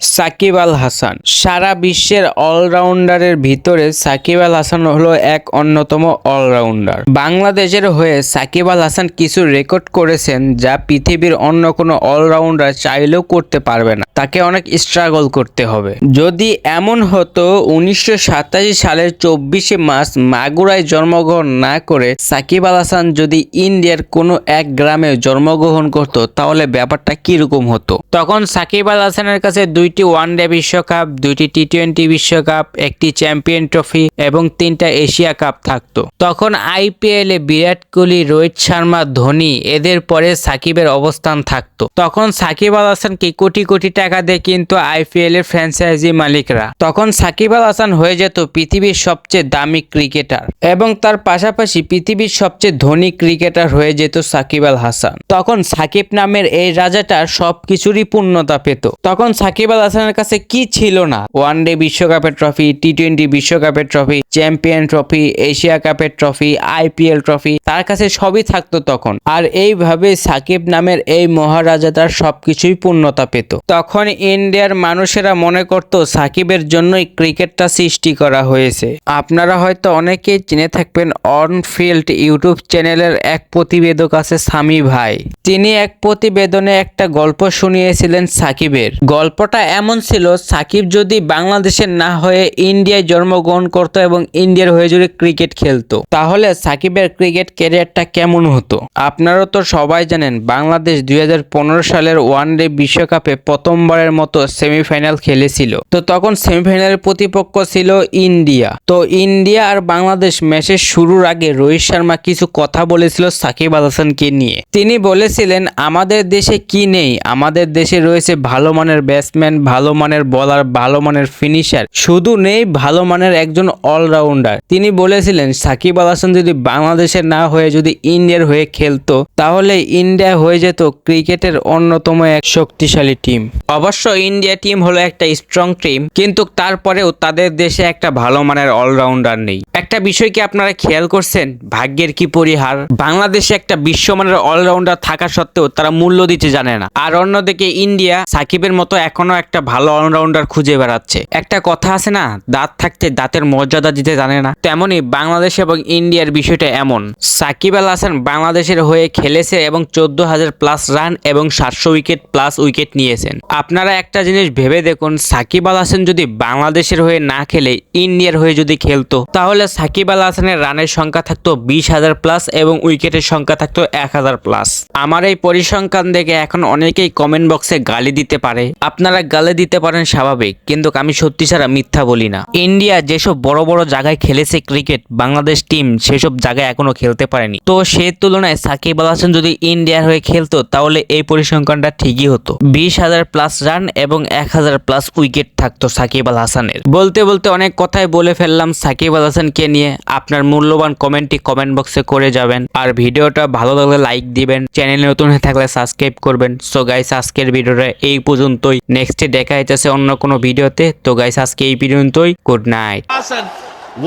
সাকিব আল হাসান। সারা বিশ্বের অলরাউন্ডারের ভিতরে সাকিব আল হাসান হলো এক অন্যতম অলরাউন্ডার। বাংলাদেশের হয়ে সাকিব আল হাসান কিছু রেকর্ড করেছেন যা পৃথিবীর অন্য কোনো অলরাউন্ডার চাইলেও করতে পারবে না। তাকে অনেক স্ট্রাগল করতে হবে। যদি এমন হতো, উনিশশো সাতাশি সালের চব্বিশে মার্চ মাগুরায় জন্মগ্রহণ না করে সাকিব আল হাসান যদি ইন্ডিয়ার কোনো এক গ্রামে জন্মগ্রহণ করত, তাহলে ব্যাপারটা কীরকম হতো? তখন সাকিব আল হাসানের কাছে দুইটি ওয়ানডে বিশ্বকাপ, দুইটি টি টোয়েন্টি বিশ্বকাপ, একটি চ্যাম্পিয়ন ট্রফি এবং তিনটা এশিয়া কাপ থাকতো। তখন আইপিএলে বিরাট কোহলি, রোহিত শর্মা, ধোনি এদের পরে সাকিবের অবস্থান থাকতো। তখন সাকিব আল হাসানকে কোটি কোটি টাকা দিয়ে কিন্তু আইপিএল এর ফ্র্যাঞ্চাইজি মালিকরা। তখন সাকিব আল হাসান হয়ে যেত পৃথিবীর সবচেয়ে দামি ক্রিকেটার এবং তার পাশাপাশি পৃথিবীর সবচেয়ে ধনী ক্রিকেটার হয়ে যেত সাকিব আল হাসান। তখন সাকিব নামের এই রাজাটার সবকিছুরই পূর্ণতা পেত। তখন সাকিব আল হাসানের কাছে কি ছিল না? ওয়ানডে বিশ্বকাপের ট্রফি টি টোয়েন্টি বিশ্বকাপের ট্রফি চ্যাম্পিয়ন ট্রফি এশিয়া কাপের ট্রফি আইপিএল ট্রফি তার কাছে সবই থাকতো তখন। আর এইভাবে সাকিব নামের এই মহারাজা তার সবকিছুই পূর্ণতা পেত। তখন ইন্ডিয়ার মানুষেরা মনে করত সাকিবের জন্যই ক্রিকেটটা সৃষ্টি করা হয়েছে। আপনারা হয়তো অনেকেই চিনে থাকবেন অন ফিল্ড ইউটিউব চ্যানেলের এক প্রতিবেদক আছে সামি ভাই। তিনি এক প্রতিবেদনে একটা গল্প শুনিয়েছিলেন সাকিবের। গল্পটা এমন ছিল, সাকিব যদি বাংলাদেশের না হয়ে ইন্ডিয়ায় জন্মগ্রহণ করত এবং ইন্ডিয়ার হয়ে যদি ক্রিকেট খেলতো, তাহলে সাকিবের ক্রিকেট ক্যারিয়ারটা কেমন হতো? আপনারা তো সবাই জানেন, বাংলাদেশ দুই হাজার পনেরো সালের ওয়ানডে বিশ্বকাপে প্রথমবারের মতো সেমিফাইনাল খেলেছিল। তো তখন সেমিফাইনালের প্রতিপক্ষ ছিল ইন্ডিয়া। তো ইন্ডিয়া আর বাংলাদেশ ম্যাচের শুরুর আগে রোহিত শর্মা কিছু কথা বলেছিল সাকিব আল হাসানকে নিয়ে। তিনি বলেছিলেন, আমাদের দেশে কি নেই? আমাদের দেশে রয়েছে ভালো মানের ব্যাটসম্যান ভালো মানের বলার ভালো মানের ফিনিশার শুধু নেই ভালো মানের একজন অলরাউন্ডার তিনি বলেছিলেন, সাকিব আল হাসান যদি বাংলাদেশের না হয়ে যদি ইন্ডিয়ার হয়ে খেলতো, তাহলে ইন্ডিয়া হয়ে যেত ক্রিকেটের অন্যতম এক শক্তিশালী টিম অবশ্য ইন্ডিয়া টিম হলো একটা স্ট্রং টিম কিন্তু তারপরেও তাদের দেশে একটা ভালো মানের অলরাউন্ডার নেই। একটা বিষয় কি আপনারা খেয়াল করছেন? ভাগ্যের কি পরিহার? বাংলাদেশে একটা বিশ্বমানের অলরাউন্ডার থাকা সত্ত্বেও তারা মূল্য দিতে জানে না। আর অন্যদিকে ইন্ডিয়া সাকিবের মতো এখনও একটা ভালো অলরাউন্ডার খুঁজে বেড়াচ্ছে। একটা কথা আছে না, দাঁত থাকতে দাঁতের মর্যাদা দিতে জানে না। তেমনি বাংলাদেশ এবং ইন্ডিয়ার বিষয়টা এমন। সাকিব আল হাসান বাংলাদেশের হয়ে খেলেছে এবং চোদ্দ হাজার প্লাস রান এবং সাতশো উইকেট প্লাস উইকেট নিয়েছেন। আপনারা একটা জিনিস ভেবে দেখুন, সাকিব আল হাসান যদি বাংলাদেশের হয়ে না খেলে, ইন্ডিয়ার হয়ে যদি খেলতো, তাহলে সাকিব আল হাসানের রানের সংখ্যা থাকতো বিশ হাজার প্লাস এবং উইকেটের সংখ্যা থাকতো এক হাজার প্লাস আমার এই পরিসংখ্যান দেখে এখন অনেকেই কমেন্ট বক্সে গালি দিতে পারে। আপনারা গালি দিতে পারেন স্বাভাবিক, কিন্তু আমি সত্যি ছাড়া মিথ্যা বলি না। ইন্ডিয়া যেসব বড় বড় জায়গায় খেলেছে ক্রিকেট, বাংলাদেশ টিম সেসব জায়গায় এখনও খেলতে পারেনি। তো সে তুলনায় সাকিব আল হাসান যদি ইন্ডিয়ার হয়ে খেলতো, তাহলে এই পরিসংখ্যানটা ঠিকই হতো। বিশ হাজার প্লাস রান এবং এক হাজার প্লাস উইকেট থাকতো সাকিব আল হাসানের। বলতে বলতে অনেক কথাই বলে ফেললাম সাকিব আল হাসানকে নিয়ে। আপনার মূল্যবান কমেন্টটি কমেন্ট বক্সে করে যাবেন। আর ভিডিওটা ভালো লাগলে লাইক দিবেন। চ্যানেলে নতুন হয়ে থাকলে সাবস্ক্রাইব করবেন। সো গাইস আজকের ভিডিওটা এই পর্যন্তই। নেক্সটে দেখা যাচ্ছে অন্য কোনো ভিডিওতে তো গাইস আজকে এই পর্যন্তই good night Hassan.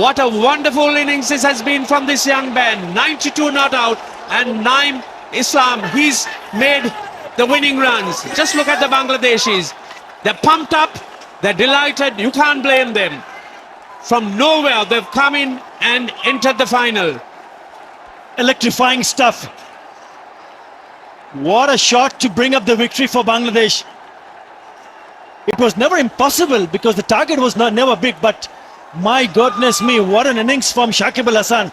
What a wonderful innings this has been from this young man. 92 not out and Naim Islam. He's made the winning runs. Just look at the Bangladeshis. They're pumped up. They're delighted. You can't blame them. From nowhere, they've come in and entered the final. electrifying stuff. What a shot to bring up the victory for Bangladesh. It was never impossible because the target was not never big, but my goodness me, what an innings from Shakib Al Hassan.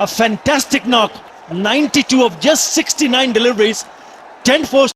A fantastic knock, 92 of just 69 deliveries, 10 4